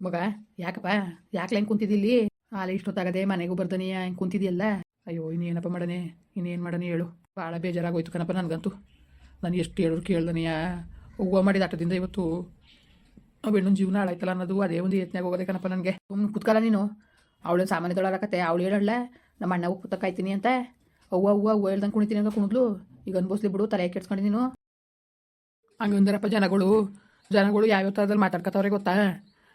ಮಗ, ಯಾಕಪ್ಪ? ಯಾಕೆ ಹೆಂಗೆ ಕುಂತಿದ್ದಿಲ್ಲಿ ಆಲೆ ಇಷ್ಟೊತ್ತಾಗದೆ ಮನೆಗೂ ಬರ್ದನಿಯ ಹೆಂಗೆ ಕುಂತಿದ್ಯಲ್ಲ ಅಯ್ಯೋ, ಇನ್ನೇನಪ್ಪ ಮಾಡನೆ? ಇನ್ನೇನು ಮಾಡನೆ ಹೇಳು. ಭಾಳ ಬೇಜಾರಾಗೋಯ್ತು ಕಣಪ್ಪ ನನಗಂತೂ. ನಾನು ಎಷ್ಟು ಹೇಳೋರು ಕೇಳ್ದನಿಯ? ಹೂವು ಮಾಡಿದ ಆಟದಿಂದ ಇವತ್ತು ಅವೇನು ಜೀವನ ಹಾಳಾಯ್ತಲ್ಲ ಅನ್ನೋದು ಅದೇ ಒಂದು ಯತ್ನಾಗ ಹೋಗೋದೆ ಕಣಪ್ಪ ನನಗೆ. ಸುಮ್ಮನೆ ಕುತ್ಕಲ್ಲ ನೀನು. ಅವಳು ಸಾಮಾನ್ಯದೊಳಗತ್ತೆ ಅವಳು ಹೇಳಲ್ಲ. ನಮ್ಮ ಅಣ್ಣ ಕಾಯ್ತೀನಿ ಅಂತ. ಅವ್ವ ಅವ್ವ ಅವ್ವ ಹೇಳ್ದಂಗೆ ಕುಣಿತೀನಿ ಅಂತ ಕುಣಿದ್ಲು. ಈಗ ಅನ್ಬೋಸ್ಲಿ ಬಿಡು, ತಲೆ ಕೆಡ್ಸ್ಕೊಂಡು ನೀನು. ಹಂಗಂದ್ರಪ್ಪ ಜನಗಳು. ಜನಗಳು ಯಾವ್ಯಾವ ಥರದಲ್ಲಿ ಮಾತಾಡ್ಕೊತವ್ರೆ ಗೊತ್ತಾ?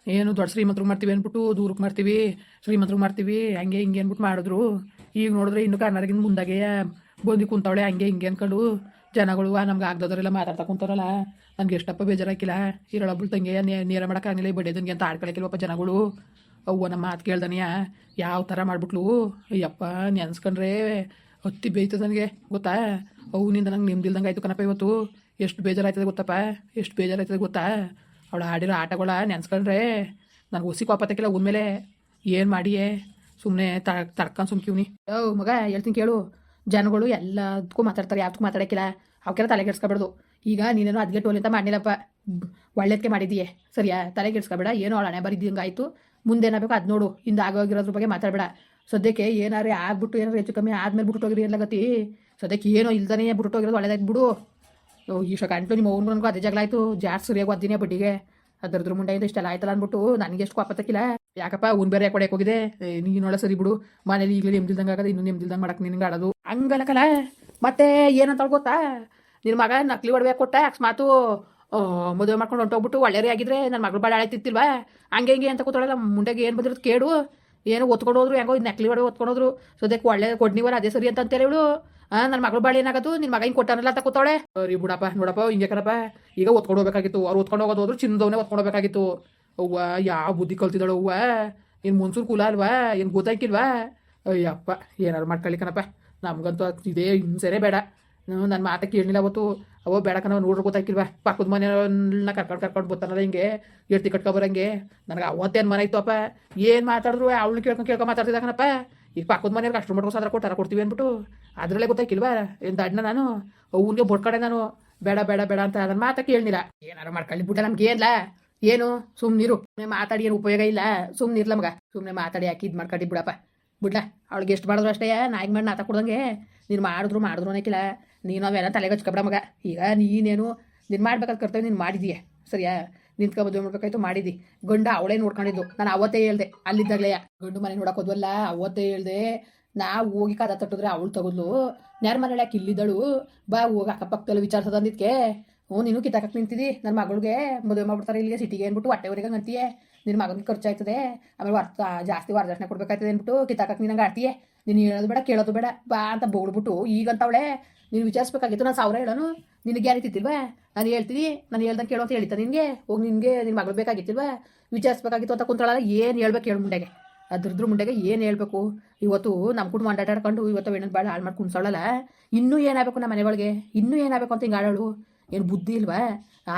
ಏನು ದೊಡ್ಡ ಶ್ರೀಮಂತರು ಮಾಡ್ತೀವಿ ಅಂದ್ಬಿಟ್ಟು ದೂರಕ್ಕೆ ಮಾಡ್ತೀವಿ, ಶ್ರೀಮಂತರು ಮಾಡ್ತೀವಿ, ಹಂಗೆ ಹಿಂಗೆ ಅಂದ್ಬಿಟ್ಟು ಮಾಡಿದ್ರು. ಈಗ ನೋಡಿದ್ರೆ ಇನ್ನು ಕರ್ನಾಟಕದ ಮುಂದಾಗೆ ಬಂದು ಕುಂತಾವಳೆ ಹಂಗೆ ಹಿಂಗೆ ಅನ್ಕೊಂಡು ಜನಗಳು ನಮ್ಗೆ ಆಗ್ದೋದ್ರೆಲ್ಲ ಮಾತಾಡ್ತಾ ಕುಂತಾರಲ್ಲ ನನಗೆ ಎಷ್ಟಪ್ಪ ಬೇಜಾರಾಕಿಲ್ಲ ಇರಳೊಬ್ಳು ತಂಗೆ ನೇರ ಮಾಡೋಕ್ಕಾಗಿಲ್ಲ ಈ ಬಡ್ಡೆದಂಗೆ ಅಂತ ಆಡ್ಕೊಳಕ್ಕಿಲ್ವಪ್ಪ ಜನಗಳು. ಅವ್ವ ನಮ್ಮ ಮಾತು ಕೇಳ್ದನಿಯ ಯಾವ ಥರ ಮಾಡ್ಬಿಟ್ಲು? ಅಯ್ಯಪ್ಪ ನೆನ್ಸ್ಕೊಂಡ್ರೆ ಹತ್ತಿ ಬೇಯ್ತದೆ ನನಗೆ, ಗೊತ್ತಾ? ಅವನಿಂದ ನಂಗೆ ನಿಮ್ದಿಲ್ದಂಗೆ ಆಯ್ತು ಕಣಪ್ಪ ಇವತ್ತು. ಎಷ್ಟು ಬೇಜಾರಾಯ್ತದೆ ಗೊತ್ತಪ್ಪ? ಎಷ್ಟು ಬೇಜಾರಾಯ್ತದೆ ಗೊತ್ತಾ? ಅವಳು ಆಡಿರೋ ಆಟಗಳ ನೆನ್ಸ್ಕೊಂಡ್ರೆ ನನಗೆ ಹುಸಿ ಕೋಪತ್ತಕ್ಕಿಲ್ಲ ಉನ್ಮೇಲೆ ಏನು ಮಾಡಿಯೇ? ಸುಮ್ಮನೆ ತಡ್ಕೊಂಡು ಸುಮ್ಕಿವ್ನಿ ಓ ಮಗ, ಹೇಳ್ತೀನಿ ಕೇಳು. ಜನಗಳು ಎಲ್ಲದಕ್ಕೂ ಮಾತಾಡ್ತಾರೆ, ಯಾವ್ದಕ್ಕೂ ಮಾತಾಡೋಕ್ಕಿಲ್ಲ. ಅವಕ್ಕೆಲ್ಲ ತಲೆ ಕೆಡ್ಸ್ಕೊಬಾರ್ದು ಈಗ ನೀನೇನೋ ಅದ್ಗೆ ಟೋಲ್ ಅಂತ ಮಾಡಿಲ್ಲಪ್ಪ ಒಳ್ಳೇದಕ್ಕೆ ಮಾಡಿದೀಯೆ. ಸರಿಯಾ? ತಲೆ ಕೆಡ್ಸ್ಕೊಬೇಡ. ಏನೋ ಅವಳು ಹಣೆ ಆಯಿತು ಮುಂದೇನಾಗಬೇಕು ಅದು ನೋಡು. ಹಿಂದೆ ಆಗೋಗಿರೋದ್ರ ಬಗ್ಗೆ ಮಾತಾಡಬೇಡ. ಸದ್ಯಕ್ಕೆ ಏನಾರೇ ಆಗ್ಬಿಟ್ಟು ಏನಾರು ಹೆಚ್ಚು ಕಮ್ಮಿ ಆದ್ಮೇಲೆ ಬಿಟ್ಟು ಹೋಗಿರಿ ಎಲ್ಲ ಸದ್ಯಕ್ಕೆ ಏನೋ ಇಲ್ದಾನೆ ಬಿಟ್ಟು ಹೋಗಿರೋದು ಒಳ್ಳೇದಾಯ್ತು ಈ ಗಂಟು ನಿಮ್ಮ ಅವ್ನು ಅದೇ ಜಗಳ ಆಯಿತು. ಜಾಸ್ತಿ ಸರಿಯಾಗಿ ಒದ್ದಿನೇ ಬಡ್ಡಿಗೆ. ಅದ್ರದ್ರ ಮುಂಡೆಯಿಂದ ಇಷ್ಟೆಲ್ಲ ಆಯ್ತಲ್ಲ ಅಂದ್ಬಿಟ್ಟು ನನಗೆ ಎಷ್ಟು ಕೋಪತ್ತಕ್ಕಿಲ್ಲ ಯಾಕಪ್ಪ ಉನ್ ಬೇರೆ ಕೊಡಕ್ಕೆ ಹೋಗಿದೆ? ನೀನು ನೋಡ ಸರಿ ಬಿಡು. ಮನೇಲಿ ಈಗಲೇ ನೆಮ್ಮದಿಲ್ದಂಗೆ ಆಗದೆ, ಇನ್ನೂ ನೆಮ್ಮದಿಲ್ದಂಗೆ ಮಾಡಕ್ಕೆ ನಿನ್ಗೆ ಆಡೋದು. ಹಂಗಲ್ಲಕಲ್ಲ ಮತ್ತೆ ಏನಂತ ಗೊತ್ತಾ? ನಿನ್ನ ಮಗ ನಕಲಿ ಒಡವೆ ಕೊಟ್ಟ, ಅಕಸ್ಮಾತು ಮದುವೆ ಮಾಡ್ಕೊಂಡು ಹೊಂಟೋಗ್ಬಿಟ್ಟು ಒಳ್ಳೆಯರೇ ಆಗಿದ್ರೆ ನನ್ನ ಮಗಳು ಭಾಳ ಆಳ್ತಿತ್ತಿಲ್ವಾ ಹಂಗೆ ಹಿಂಗೆ ಅಂತ ಕೂತಾಳಲ್ಲ ಮುಂಡೆಗೆ ಏನು ಬಂದಿರೋದು ಕೇಡು ಏನು ಒತ್ಕೊಂಡು ಹೋದ್ರು ಹೆಂಗೋ ನಕಲಿ ಒಡವೆ ಒತ್ಕೊಂಡು ಹೋದ್ರು. ಸದ್ಯಕ್ಕೆ ಒಳ್ಳೆ ಕೊಡ್ನಿವಲ್ಲ ಅದೇ ಸರಿ ಅಂತ ಅಂತೇಳಿ ನನ್ನ ಮಗಳು ಬಾಳಿ ಏನಾಗದು? ನಿನ್ನ ಮಗ ಹಿಂಗೆ ಕೊಟ್ಟಾನಲ್ಲ ಅಂತ ಕೂತಾಳೆ ಸರಿ ಬಿಡಪ್ಪ, ನೋಡಪ್ಪ, ಹಿಂಗೆ ಕಣಪ್ಪ. ಈಗ ಓದ್ಕೊಂಡು ಹೋಗ್ಬೇಕಾಗಿತ್ತು. ಅವ್ರು ಓದ್ಕೊಂಡು ಹೋಗೋದು ಹೋದ್ರು ಚಿನ್ನದವನೇ ಒತ್ಕೊಂಡು ಹೋಗ್ಬೇಕಾಗಿತ್ತು. ಅವ್ವ ಯಾವ ಬುದ್ಧಿ ಕಲ್ತಿದ್ದಾಳು ಅವ್ವ? ಏನು ಮುನ್ಸೂರು ಕುಲ ಅಲ್ವಾ? ಏನು ಗೊತ್ತಾಯ್ಕಿಲ್ವಾ? ಅಯ್ಯಪ್ಪ ಏನಾರು ಮಾಡ್ಕೊಳ್ಳಿ ಕಣಪ್ಪ. ನಮ್ಗಂತೂ ಇದೇ ಹಿಂಸೆನೇ ಬೇಡ. ನನ್ನ ಮಾತ ಕೇಳಲಿಲ್ಲ ಅವತ್ತು. ಅವ ಬೇಡ ಕಣ ನೋಡ್ರಿ ಗೊತ್ತಾಯ್ಕಿಲ್ವಾ? ಪಕ್ಕದ ಮನೆಯವ್ರನ್ನ ಕರ್ಕೊಂಡು ಕರ್ಕೊಂಡು ಬರ್ತಾನಲ್ಲ ಹಿಂಗೆ ಎಡ್ತಿ ಕಟ್ಕೊಬರಂಗೆ ನನಗೆ ಅವತ್ತೇನು ಮನೆ ಅಪ್ಪ ಏನು ಮಾತಾಡಿದ್ರು? ಅವಳು ಕೇಳ್ಕೊಂಡು ಕೇಳ್ಕೊಂಡು ಮಾತಾಡ್ತಿದ್ದ ಈಗ ಪಾಕದ ಮನೆಯವ್ರಿಗೆ ಅಷ್ಟು ಸಾಧಾರ ಕೊಟ್ಟು ಕೊಟ್ಟಾರ, ಕೊಡ್ತೀವಿ ಅಂದ್ಬಿಟ್ಟು ಅದರಲ್ಲೇ ಗೊತ್ತಾಯ್ಕಿಲ್ವಾ? ಎಂತ ಅಣ್ಣ ನಾನು? ಅವ್ನಿಗೆ ಬಡ್ಕಡೆ ನಾನು. ಬೇಡ ಬೇಡ ಬೇಡ ಅಂತ ನನ್ನ ಮಾತ ಕೇಳಲಿಲ್ಲ ಏನಾರು ಮಾಡ್ಕೊಳ್ಳಿ ಬಿಟ್ಟ ನಮ್ಗೆ ಏನ್ಲ? ಏನು? ಸುಮ್ಮನಿರು ಸುಮ್ಮನೆ ಮಾತಾಡಿ ಏನು ಉಪಯೋಗ ಇಲ್ಲ. ಸುಮ್ಮನಿರ್ಲ ಮಗ. ಸುಮ್ಮನೆ ಮಾತಾಡಿ ಹಾಕಿ ಇದು ಮಾಡ್ಕೊಂಡು ಬಿಡಪ್ಪ. ಬಿಡ್ಲ, ಅವಳಿಗೆ ಎಷ್ಟು ಮಾಡಿದ್ರು ಅಷ್ಟೇ. ನಾಯಿಗೆ ಮಾಡಿ ನಾತ ಕೊಡ್ದಂಗೆ. ನೀನು ಮಾಡಿದ್ರು ಮಾಡಿದ್ರು ಅನ್ನಕ್ಕಿಲ್ಲ ನೀನು ಅವೆಲ್ಲ ತಲೆಗೆ ಹಚ್ಕೊಬೇಡ ಮಗ. ಈಗ ನೀನೇನು, ನೀನು ಮಾಡ್ಬೇಕಾದ ಕರ್ತವ್ಯ ನೀನು ಮಾಡಿದೀಯ. ಸರಿಯಾ? ನಿಂತ್ಕೊ ಮದುವೆ ಮಾಡ್ಬೇಕಾಯ್ತು ಮಾಡಿದಿ ಗಂಡ ಅವಳೇ ನೋಡ್ಕೊಂಡಿದ್ದು. ನಾನು ಅವತ್ತೇ ಹೇಳ್ದೆ, ಅಲ್ಲಿದ್ದಾಗಲೇ. ಗಂಡು ಮನೆ ನೋಡಕ್ ಹೋದ್ವಲ್ಲ, ಅವತ್ತೇ ಹೇಳ್ದೆ. ನಾ ಹೋಗಿ ಕದ ತಟ್ಟಿದ್ರೆ ಅವಳು ತಗೊದ್ಲು. ನ್ಯಾರ ಮನೆ ಯಾಕೆ ಇಲ್ಲಿದ್ದಳು? ಬಾ ಹೋಗಿ ಅಕ್ಕಪಕ್ಕದಲ್ಲಿ ವಿಚಾರಿಸೋದು ಅಂದಿದ್ಕೆ ಹ್ಞೂ, ನೀನು ಕಿತ್ತಾಕಕ್ಕೆ ನಿಂತಿದ್ದಿ. ನನ್ನ ಮಗಳಿಗೆ ಮದುವೆ ಮಾಡ್ಬಿಡ್ತಾರೆ ಇಲ್ಲಿಗೆ, ಸಿಟಿಗೆ ಅಂದ್ಬಿಟ್ಟು ಹೊಟ್ಟೆವರೆಗೆ ಅಂತೀಯ ನಿನ್ನ ಮಗನಿಗೆ ಖರ್ಚಾಯ್ತದೆ. ಆಮೇಲೆ ವರ್ತ ಜಾಸ್ತಿ ವರದಕ್ಷಿಣೆ ಕೊಡ್ಬೇಕಾಯ್ತದೆ ಅಂದ್ಬಿಟ್ಟು ಕಿತ್ತಾಕಕ್ಕೆ ನಿನಗೆ ಆಡ್ತೀಯ. ನೀನು ಹೇಳೋದು ಬೇಡ, ಕೇಳೋದು ಬೇಡ, ಬಾ ಅಂತ ಬೋಗ್ಬಿಟ್ಟು ಈಗಂತವಳೆ, ನೀನು ವಿಚಾರಿಸ್ಬೇಕಾಗಿತ್ತು, ನಾನು ಸಾವಿರ ಹೇಳೋನು. ನಿನಗೆ ಯಾರಿತಿಲ್ವಾ ನಾನು ಹೇಳ್ತೀನಿ, ನಾನು ಹೇಳ್ದಂಗೆ ಕೇಳೋ ಅಂತ ಹೇಳ್ತಾ ನಿನಗೆ? ಹೋಗಿ ನಿನಗೆ ನಿನ್ನ ಮಗಳು ಬೇಕಾಗಿತ್ತಿಲ್ವಾ? ವಿಚಾರಿಸ್ಬೇಕಾಗಿತ್ತು ಅಂತ ಕುಂತಾಳಲ್ಲ ಏನು ಹೇಳ್ಬೇಕು ಹೇಳು ಮುಂಡೆಗೆ. ಅದ್ರದ್ರ ಮುಂಡೆಗೆ ಏನು ಹೇಳ್ಬೇಕು? ಇವತ್ತು ನಮ್ಮ ಕುಟುಂಬ ಅಡ್ಡಾಡ್ಕೊಂಡು ಇವತ್ತು ಏನೋ ಭಾಳ ಹಾಳು ಮಾಡಿ ಕುಣ್ಸೋಳಲ್ಲ ಇನ್ನೂ ಏನಾಗಬೇಕು ನಮ್ಮ ಮನೆ ಒಳಗೆ ಇನ್ನೂ ಏನಾಗಬೇಕು ಅಂತ ಹಿಂಗೆ ಆಡೋಳು ಏನು ಬುದ್ಧಿ ಇಲ್ವಾ?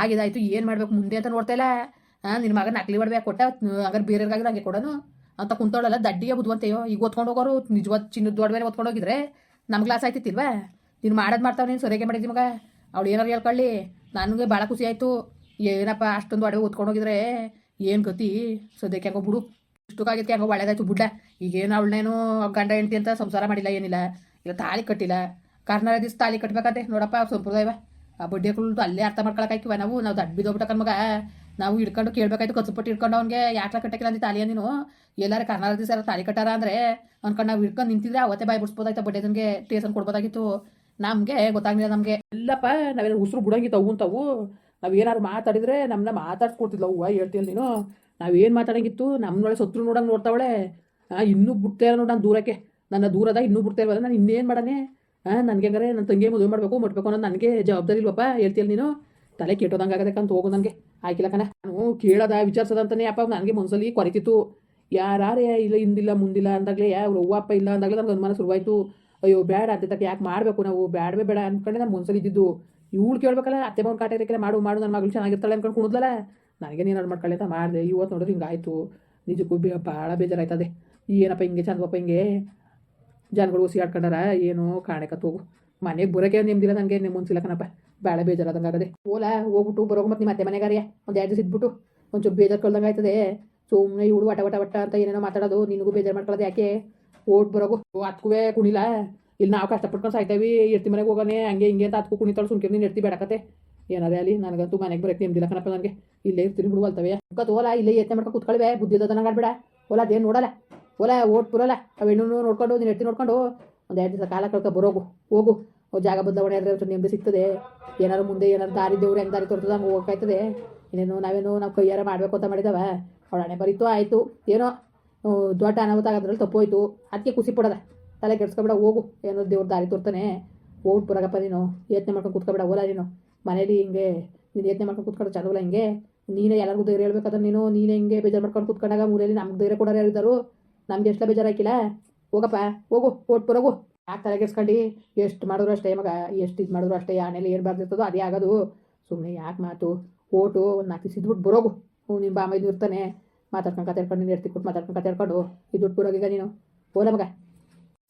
ಆಗಿದಾಯ್ತು, ಏನು ಮಾಡಬೇಕು ಮುಂದೆ ಅಂತ ನೋಡ್ತಾ ಇಲ್ಲ? ನಿನ್ನ ಮಗ ನಕಲಿ ಮಾಡ್ಬೇಕು ಕೊಟ್ಟ, ಹಂಗಾರೆ ಬೇರೆಯವ್ರಿಗಾಗಿ ಹಂಗೆ ಕೊಡೋನು? ಅಂತ ಕುಂತೋಳಲ್ಲ ದಡ್ಡಿಗೆ ಬುದ್ಧಿವಂತೆಯೋ? ಈಗ ಒತ್ಕೊಂಡು ಹೋಗೋರು, ನಿಜವಾದ ಚಿನ್ನದ ಒಡವೆ ಒತ್ಕೊಂಡು ಹೋಗಿದ್ರೆ ನಮ್ಮ ಗ್ಲಾಸ್ ಆಯ್ತಿತ್ತಿಲ್ವಾ? ನೀನು ಮಾಡೋದು ಮಾಡ್ತಾವ ನೀನು ಸರಿಯಾಗಿ ಮಾಡಿದ್ದಿ ಮಗ? ಅವಳು ಏನಾರು ಹೇಳ್ಕೊಳ್ಳಿ. ನನಗೆ ಭಾಳ ಖುಷಿ ಆಯಿತು. ಏನಪ್ಪ, ಅಷ್ಟೊಂದು ಒಡವೆ ಓದ್ಕೊಂಡು ಹೋಗಿದ್ರೆ ಏನು ಗತಿ? ಸದ್ಯಕ್ಕೆ ಹೆಂಗೋ ಬಿಡು ಇಷ್ಟಕ್ಕಾಗಿತ್ತು ಹೆಂಗೋ ಒಳ್ಳೇದಾಯ್ತು ಬುಡ್ಡ ಈಗೇನು ಅವಳನ್ನೇನು ಗಂಡ, ಹೆಂಡತಿ ಅಂತ ಸಂಸಾರ ಮಾಡಿಲ್ಲ, ಏನಿಲ್ಲ. ಇಲ್ಲ, ತಾಳಿ ಕಟ್ಟಿಲ್ಲ. ಕರ್ನಾಟಕ ದಿವಸ ತಾಳಿ ಕಟ್ಬೇಕಂತೆ. ನೋಡಪ್ಪ ಸಂಪ್ರದಾಯವ. ಆ ಬಡ್ಡಿಗಳು ಅಲ್ಲೇ ಅರ್ಥ ಮಾಡ್ಕೊಳಕಾಯ್ಕಿವ ನಾವು ನಾವು ದಡ್ಡ ಬಿದ್ದೋಗ್ಬಿಟ್ಟ ಮಗ. ನಾವು ಹಿಡ್ಕೊಂಡು ಕೇಳ್ಬೇಕಾಯ್ತು ಕಚ್ಚುಪಟ್ಟು ಹಿಡ್ಕೊಂಡು ಅವ್ನಿಗೆ ಯಾಕೆ ಕಟ್ಟಕ್ಕಿಲ್ಲ ಅಂದಿ ತಾಲಿಯ ನೀನು ಎಲ್ಲಾರು ಕರ್ನಾಟಕ ದಿವಸ ತಾಳಿ ಕಟ್ಟಾರ ಅಂದ್ರೆ ಅನ್ಕೊಂಡು ನಾವು ಹಿಡ್ಕೊಂಡು ನಿಂತಿದ್ರೆ ಅವತ್ತೇ ಬಾಯ್ ಬಿಡಿಸ್ಬೋದಾಯ್ತು. ಬಡ್ಡೆದನ್ಗೆ ಟೇಸನ್ ಕೊಡ್ಬೋದಾಗಿತ್ತು. ನಮಗೆ ಗೊತ್ತಾಗ್ಲಿಲ್ಲ ನಮಗೆ. ಇಲ್ಲಪ್ಪ ನಾವೇನು ಉಸಿರು ಬಿಡಂಗಿ ಅವು ಅಂತವು ನಾವು ಏನಾರು ಮಾತಾಡಿದ್ರೆ ನಮ್ಮನ್ನ ಮಾತಾಡ್ಸ್ಕೊಡ್ತಿದ್ಲ ಅವ್ವ ಹೇಳ್ತೀವಿ ನೀನು. ನಾವೇನು ಮಾತಾಡಂಗಿತ್ತು? ನಮ್ಮನೊಳಗೆ ಸತ್ರು ನೋಡಂಗೆ ನೋಡ್ತಾವಳೆ. ಇನ್ನೂ ಬಿಡ್ತಾ ನೋಡ ನಾನು ದೂರಕ್ಕೆ. ನನ್ನ ದೂರದ ಇನ್ನೂ ಬಿಡ್ತಾ ಇಲ್ವಲ್ಲ, ನಾನು ಇನ್ನೇನು ಮಾಡನೆ? ನನಗೆ ಹಂಗಾರೆ ನನ್ನ ತಂಗಿ ಮದುವೆ ಮಾಡಬೇಕು ಮಾಡ್ಬೇಕು ಅನ್ನೋದು ನನಗೆ ಜವಾಬ್ದಾರಿ ಇಲ್ವಪ್ಪ, ಹೇಳ್ತೀಯಲ್ಲ ನೀನು. ತಲೆ ಕೆಟ್ಟೋದಂಗೆ ಆಗದಕ್ಕೆ ಅಂತ ಹೋಗು ನನಗೆ. ಆಯ್ಕಿಲ್ಲ ಕಣ. ನಾನು ಕೇಳೋದ ವಿಚಾರಿಸೋದ ಅಂತಾನೆ ಅಪ್ಪ ನನಗೆ ಮನ್ಸಲ್ಲಿ ಕೊರಿತಿತ್ತು. ಯಾರೇ ಇಲ್ಲ, ಹಿಂದಿಲ್ಲ, ಮುಂದಿಲ್ಲ ಅಂದಾಗಲೇ ಯಾವ ಅಪ್ಪ ಇಲ್ಲ ಅಂದಾಗಲೇ ನನಗೆ ಅನುಮಾನ ಶುರುವಾಯಿತು. ಅಯ್ಯೋ, ಬೇಡ ಅಂತ ತಕ್ಕ ಯಾಕೆ ಮಾಡಬೇಕು ನಾವು? ಬೇಡವೇ ಬೇಡ ಅನ್ಕೊಂಡೆ ನಾನು ಮನ್ಸಲ್ಲಿ ಇದ್ದಿದ್ದು. ಇವಳು ಕೇಳ್ಬೇಕಲ್ಲ, ಅತ್ತೆ ಮಗನ ಕಾಟ ಮಾಡು ಮಾಡು, ನನ್ನ ಮಗಳು ಚೆನ್ನಾಗಿರ್ತಾಳೆ ಅನ್ಕೊಂಡು ಕುಣಿದ್ಲಲ್ಲ? ನನಗೆ ನೀನು ಮಾಡ್ಕೊಳ್ಳಿ ಅಂತ ಮಾಡಿದೆ. ಇವತ್ತು ನೋಡಿದ್ರೆ ಹಿಂಗಾಯ್ತು. ನಿಜಕ್ಕೂ ಬೇ ಭಾಳ ಬೇಜಾರಾಯ್ತದೆ. ಏನಪ್ಪ ಹಿಂಗೆ ಚಂದಪ್ಪ ಹಿಂಗೆ? ಜನಗಳು ಉಸಿ ಆಡ್ಕೊಂಡಾರ? ಏನು ಹೋಗು ಮನೆಗೆ ಬರೋಕೆ ನಿಮ್ದಿಲ್ಲ ನನಗೆ ನಿಮ್ಮ ಮುನ್ಸಿಲ್ಲ ಕಣಪ್ಪ. ಭಾಳ ಬೇಜಾರಾದಂಗಾಗದೆ ಓಲಾ, ಹೋಗ್ಬಿಟ್ಟು ಬರೋಗ ಮತ್ತೆ ನಿಮ್ಮ ಅತ್ತೆ ಮನೆಗಾರಿಯ ಒಂದು ಎರಡು ದಿವಸ ಇದ್ಬಿಟ್ಟು. ಒಂಚೂರು ಬೇಜಾರು ಕಳ್ದಂಗೆ ಆಯ್ತದೆ ಸುಮ್ಮನೆ ಇವಳು ವಟ ವಟ ವಟ ಅಂತ ಏನೇನೋ ಮಾತಾಡೋದು. ನಿನಗೂ ಬೇಜಾರು ಮಾಡ್ಕೊಳ್ಳೋದು ಯಾಕೆ? ಓಟ್ ಬರೋಗು ಅತ್ಕುವೆ ಕುಣಿಲ್ಲ ಇಲ್ಲಿ ನಾವು ಕಷ್ಟಪಟ್ಕೊಂಡು ಸಾಯ್ತೇವಿ ಇರ್ತಿ ಮನೆಗೆ ಹೋಗೋನೆ, ಹಂಗೆ ಹಿಂಗೆ ಅಂತ ಅತ್ಕು ಕುಣಿತಾಳು ಸುಮ್ಕೆ ನೀನು ಇರ್ತಿ ಬೇಡಕತ್ತೆ ಏನಾರೇ ಅಲ್ಲಿ? ನನಗಂತೂ ಮನೆಗೆ ಬರಕ್ಕೆ ನಿಮ್ದಿಲ್ಲ ಕಣಪ್ಪ ನನಗೆ. ಇಲ್ಲೇ ಇರ್ತೀನಿ ಬಿಡು ಅಲ್ತವೆ. ಅಕ್ಕ ಓಲಾ ಇಲ್ಲೇ ಯತ್ನೆ ಮಾಡ್ಕೊಂಡು ಬುದ್ಧಿ ನಂಗೆ ಆಡ್ಬೇಡ ಓಲಾ, ಅದೇನು ನೋಡಲ್ಲ. ಓಲಾ, ಓಟ್ ಬರೋಲ್ಲ. ಅವೆಣ್ಣು ನೋಡ್ಕೊಂಡು, ನೀನು ಇರ್ತಿ ನೋಡ್ಕೊಂಡು, ಒಂದು ಎರಡು ದಿವಸ ಕಾಲ ಕಳ್ಕೊ, ಬರೋಗು, ಹೋಗು. ಜಾಗ ಬದಲಾವಣೆ ಆದರೆ ನೆಮ್ಮದಿ ಸಿಗ್ತದೆ. ಏನಾದ್ರು ಮುಂದೆ ಏನಾದ್ರು ದಾರಿ ದೇವ್ರು ಹೆಂಗೆ ದಾರಿ ತೋರ್ತದೆ ಹಂಗೆ ಹೋಗ್ಕಾಯ್ತದೆ ಇನ್ನೇನು ನಾವೇನು ನಾವು ಕೈಯಾರ ಮಾಡಬೇಕು ಅಂತ ಮಾಡಿದವ. ಅವಳ ಹಣೆ ಬರೀತು ಆಯಿತು. ಏನೋ ದೊಡ್ಡ ಅನಾಹುತ ಆಗೋದ್ರಲ್ಲಿ ತಪ್ಪೋಯ್ತು. ಅದಕ್ಕೆ ಖುಷಿ ಪಡೋದ. ತಲೆ ಕೆಡ್ಸ್ಕೊಬೇಡ, ಹೋಗು. ಏನೋ ದೇವ್ರ ದಾರಿ ತೋರ್ತಾನೆ. ಹೋಗ್ಬಿಟ್ಟು ಬರಗಪ್ಪ ನೀನು. ಯತ್ನೆ ಮಾಡ್ಕೊಂಡು ಕೂತ್ಕೊಬೇಡ ಓಲಾ ನೀನು. ಮನೇಲಿ ಹಿಂಗೆ, ನೀನು ಯತ್ನೆ ಮಾಡ್ಕೊಂಡು ಕೂತ್ಕೊಂಡು ಚಲೋಲ್ಲ ಹಿಂಗೆ? ನೀನೇ ಎಲ್ಲರಿಗೂ ಧೈರ್ಯ ಹೇಳ್ಬೇಕಾದ್ರೆ ನೀನು, ನೀನೇ ಹಿಂಗೆ ಬೇಜಾರು ಮಾಡ್ಕೊಂಡು ಕೂತ್ಕೊಂಡಾಗ ಮೂರಲ್ಲಿ ನಮ್ಗೆ ಧೈರ್ಯ ಕೊಡೋರು ಯಾರಿದ್ದಾರು ನಮ್ಗೆ ಎಷ್ಟು ಬೇಜಾರಾಕಿಲ್ಲ ಹೋಗಪ್ಪ, ಹೋಗು ಓಟ್ ಬರೋಗು ಯಾಕೆ ತಲೆ ಕೆಡ್ಸ್ಕೊಂಡು? ಎಷ್ಟು ಮಾಡಿದ್ರು ಅಷ್ಟೇ ಮಗ, ಎಷ್ಟು ಇದು ಮಾಡಿದ್ರು ಅಷ್ಟೇ ಆನೆಯಲ್ಲಿ ಏನು ಬರ್ದಿರ್ತದೋ ಅದೇ ಆಗೋದು. ಸುಮ್ಮನೆ ಯಾಕೆ ಮಾತು? ಓಟು, ಒಂದು ನಾಲ್ಕು ದಿವಸ ಇದ್ಬಿಟ್ಟು ಬರೋಗು ನಿಮ್ಮ ಬಾಮೈದು ಇರ್ತಾನೆ. ಮಾತಾಡ್ಕೊಂಡು ಕತೆರ್ಕೊಂಡು ನೀನು ಎತ್ತಿ ಕೊಟ್ಟು ಮಾತಾಡ್ಕೊಂಡು ಕತೆರ್ಕೊಂಡು ಇದು ದುಡ್ಡು ಬರೋಗೀಗ ನೀನು. ಹೋಲ ಮಗ.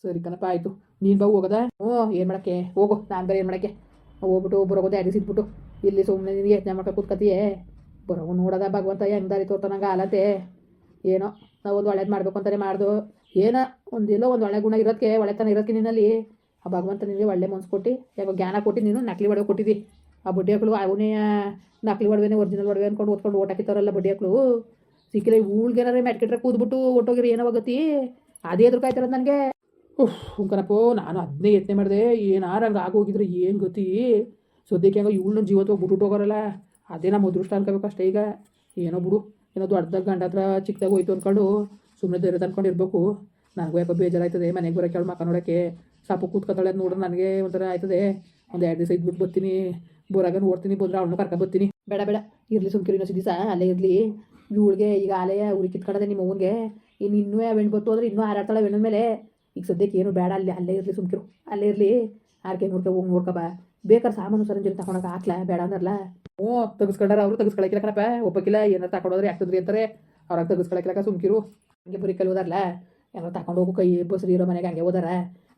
ಸರಿ ಕಣಪ್ಪ, ಆಯಿತು. ನೀನು ಬಾವು ಹೋಗೋದಾ? ಹ್ಞೂ ಏನು ಮಾಡೋಕ್ಕೆ? ಹೋಗು, ನಾನು ಬೇರೆ ಏನು ಮಾಡೋಕ್ಕೆ? ಹೋಗ್ಬಿಟ್ಟು ಬರೋಗೋದೆ ಸಿದ್ಬಿಟ್ಟು ಇದ್ಬಿಟ್ಟು ಇಲ್ಲಿ ಸುಮ್ಮನೆ ನಿನಗೆ ಯತ್ನ ಮಾಡ್ಕೊಂಡು ಕೂತ್ಕತಿಯೇ ಬರೋವು ನೋಡೋದ ಭಗವಂತ ಹೆಂಗೆ ದಾರಿ ತೋರ್ತಾನಂಗೆ ಆಲತೆ ಏನೋ, ನಾವು ಒಂದು ಒಳ್ಳೇದು ಮಾಡಬೇಕು ಅಂತಾನೆ ಮಾಡ್ದು. ಏನೋ, ಒಂದು ಎಲ್ಲೋ ಒಂದು ಒಳ್ಳೆ ಗುಣ ಇರೋದಕ್ಕೆ ಒಳ್ಳೆತನ ಇರೋದಕ್ಕೆ ನಿನ್ನಲ್ಲಿ. ಆ ಭಗವಂತ ನಿನಗೆ ಒಳ್ಳೆ ಮನ್ಸು ಕೊಟ್ಟು ಯಾವ ಜ್ಞಾನ ಕೊಟ್ಟು ನೀನು ನಕಲಿ ಒಡವೆ ಕೊಟ್ಟಿದ್ದಿ. ಆ ಬಡ್ಡಿ ಹಕ್ಕಳು ಅವನೇ ನಕಲಿ ಒಡವೆನೇ ಒರಿಜಿನಲ್ ಒಡವೆ ಅಂದ್ಕೊಂಡು ಓದ್ಕೊಂಡು ಓಟ್ ಹಾಕಿತ್ತವರಲ್ಲ ಬಡ್ಡಿ ಮಕ್ಕಳು ಸಿಕ್ಕಿಲ್ಲ ಊಳ್ಗೇನಾರೇ ಮೆಟ್ಕಿಟ್ರೆ ಕೂದ್ಬಿಟ್ಟು ಒಟ್ಟೋಗಿರಿ ಏನೋ ಆಗತ್ತಿ ಅದೇ ಎದುರ್ಕಾಯ್ತಿರೋದು ನನಗೆ. ಹುಂಕನಪ್ಪೋ ಕಣಪ್ಪ ನಾನು ಅದನ್ನೇ ಯತ್ನೆ ಮಾಡಿದೆ. ಏನಾರು ಹಂಗೆ ಆಗೋಗಿದ್ರೆ ಏನು ಗತಿ ಸದ್ಯಕ್ಕೆ ಹಂಗೆ ಇವಳು ಜೀವತ್ವಾಗಿ ಬಿಟ್ಬಿಟ್ಟು ಹೋಗೋರಲ್ಲ. ಅದೇ ನಮ್ಮ ಅದೃಷ್ಟ ಅನ್ಕೋಬೇಕು ಅಷ್ಟೇ ಈಗ. ಏನೋ ಬಿಡು, ಏನೋ ದೊಡ್ಡದಾಗ ಗಂಡ ಹತ್ರ ಚಿಕ್ಕದಾಗ ಹೋಯ್ತು ಅಂದ್ಕೊಂಡು ಸುಮ್ಮನೆ ಧೈರ್ಯ ತಂದ್ಕೊಂಡು ಇರಬೇಕು. ನನಗೂ ಯಾಕೋ ಬೇಜಾರಾಯ್ತದೆ, ಮನೆಗೆ ಬರೋಕೆ ಅವಳು ಮಕ್ಕ ನೋಡೋಕ್ಕೆ. ಸಾಪು ಕೂತ್ಕೊತಾಳೆ ನೋಡಿದ್ರೆ ನನಗೆ ಒಂಥರ ಆಯ್ತದೆ. ಒಂದು ಎರಡು ದಿವಸ ಇದ್ಬಿಟ್ಟು ಬರ್ತೀನಿ. ಬೋರಾಗ ನೋಡ್ತೀನಿ ಬಂದ್ರೆ ಅವಳನ್ನ ಕರ್ಕೊಂಡು ಬರ್ತೀನಿ ಬೇಡ ಬೇಡ, ಇರಲಿ ಸುಮ್ಕಿರಿ ಇನ್ನೊಂದು ದಿವಸ. ಅಲ್ಲೇ ಇರಲಿ. ಇವಳಿಗೆ ಈಗ ಆಲೆಯ ಉರಿ ಕಿತ್ಕೊಂಡದೆ ನಿಮ್ಮ ಅವನಿಗೆ ಇನ್ನು ಇನ್ನೂ ಹೆಣ್ಣು ಬತ್ತು ಅಂದ್ರೆ ಇನ್ನೂ ಹಾರಾಡ್ತಾಳೆ ಮೇಲೆ. ಈಗ ಸದ್ಯಕ್ಕೆ ಏನು ಬೇಡ, ಅಲ್ಲಿ, ಅಲ್ಲೇ ಇರಲಿ ಸುಮ್ಕಿರು. ಅಲ್ಲೇ ಇರಲಿ ಆರ್ಕೆ ನೋಡ್ಕೊ ಹೋಗಿ ನೋಡ್ಕೊಬ ಬೇಕಾದ್ರೆ ಸಾಮಾನು ಸರಂಜರಿ ತಗೊಳಕ್ಕೆ ಹಾಕ್ಲಾ, ಬೇಡ ಅಂದ್ರಲ್ಲ. ಓ ತೆಗಿಸ್ಕೊಂಡಾರ ಅವರು ತೆಗಿಸ್ಕೊಳಕಿಲ್ಲ ಕಣಪ್ಪ ಒಪ್ಪಕ್ಕಿಲ್ಲ ಏನಾರು ತಗೊಂಡೋದ್ರೆ ಆಗ್ತದ್ರಿ ಅಂತಾರೆ. ಅವ್ರಾಗ ತೆಗಿಸ್ಕೊಳಕಿಲ್ಲ ಸುಮ್ಕಿರು. ಹಂಗೆ ಬರೀ ಕಲ್ ಹೋದಾರಲ್ಲ ಏನಾರು ತಗೊಂಡು ಹೋಗು, ಕೈ ಬಸ್ರಿ ಇರೋ ಮನೆಗೆ ಹಂಗೆ ಹೋದಾರ.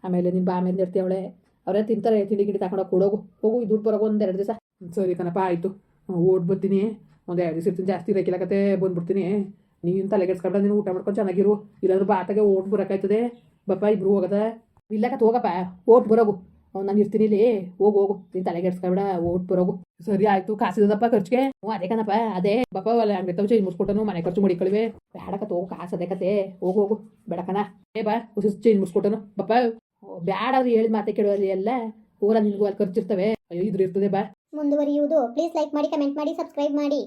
ಆಮೇಲೆ ನಿನ್ನ ಬಾ ಮೇಲೆ ಇರ್ತೀವಳೆ ಅವರೇ ತಿಂತಾರೆ, ತಿಂಡಿ ಗಿಂಡಿ ತಗೊಂಡೋಗಿ ಕೊಡೋಗು. ಹೋಗು ದುಡ್ಡು ಬರೋಗು ಒಂದು ಎರಡು ದಿವಸ ಸರಿ ಕಣಪ್ಪ, ಆಯಿತು. ಓಡ್ ಬರ್ತೀನಿ. ಒಂದು ಎರಡು ದಿವಸ ಜಾಸ್ತಿ ಇರೋಕಿಲ್ಲಕತ್ತೆ ಬಂದ್ಬಿಡ್ತೀನಿ. ನೀನು ತಲೆಗೆಡ್ಸ್ಕೊಂಡ ನೀನು ಊಟ ಮಾಡ್ಕೊಂಡು ಚೆನ್ನಾಗಿರು. ಇಲ್ಲಾಂದ್ರೆ ಬಾತಾಗೆ ಓಟ್ ಬರೋಕ್ಕಾಯ್ತದೆ ಬಪ್ಪ, ಇಬ್ರು ಹೋಗದ? ಇಲ್ಲಕತ್ ಹೋಗಪ್ಪ. ಓಟ್ ಬರೋಗು. ನಾನು ಇರ್ತೀನಿ ಇಲ್ಲಿ. ಹೋಗು ಹೋಗು. ನೀನು ತಲೆಗೆಡ್ಸ್ಕೊಬೇಡ ಓಟ್ ಬರೋಗು. ಸರಿ ಆಯ್ತು ಕಾಸಿದಪ್ಪ ಖರ್ಚಿಗೆ. ಹ್ಞೂ ಅದೇ ಕಣಪ್ಪ, ಅದೇ. ಬಪ್ಪ ಅಲ್ಲ ಹಂಗೆ ಚೇಂಜ್ ಮುಸ್ಕೊಟ್ಟನು ಮನೆ ಖರ್ಚು ಮಾಡಿಕೊಳ್ಳಿವೆ. ಬೇಡಕತ್ತೆ ಹೋಗು, ಕಾಸು ಅದೇ ಕತೆ. ಹೋಗು ಹೋಗು. ಬೇಡಕನ ಏ ಬಾ ಹೊಸ ಚೇಂಜ್ ಮುಸ್ಕೊಟ್ಟನು ಬಪ್ಪ ಬ್ಯಾಡ ಅವ್ರು ಹೇಳಿದ ಮಾತೆ ಕೇಳೋದು ಎಲ್ಲ. ಊರ ನಿನ್ಗೂ ಅಲ್ಲಿ ಖರ್ಚಿರ್ತವೆ ಅಯ್ಯೋ, ಇದ್ರು ಇರ್ತದೆ, ಬಾ. ಮುಂದುವರಿಯುವುದು. ಪ್ಲೀಸ್ ಲೈಕ್ ಮಾಡಿ ಕಮೆಂಟ್ ಮಾಡಿ ಸಬ್ಸ್ಕ್ರೈಬ್ ಮಾಡಿ.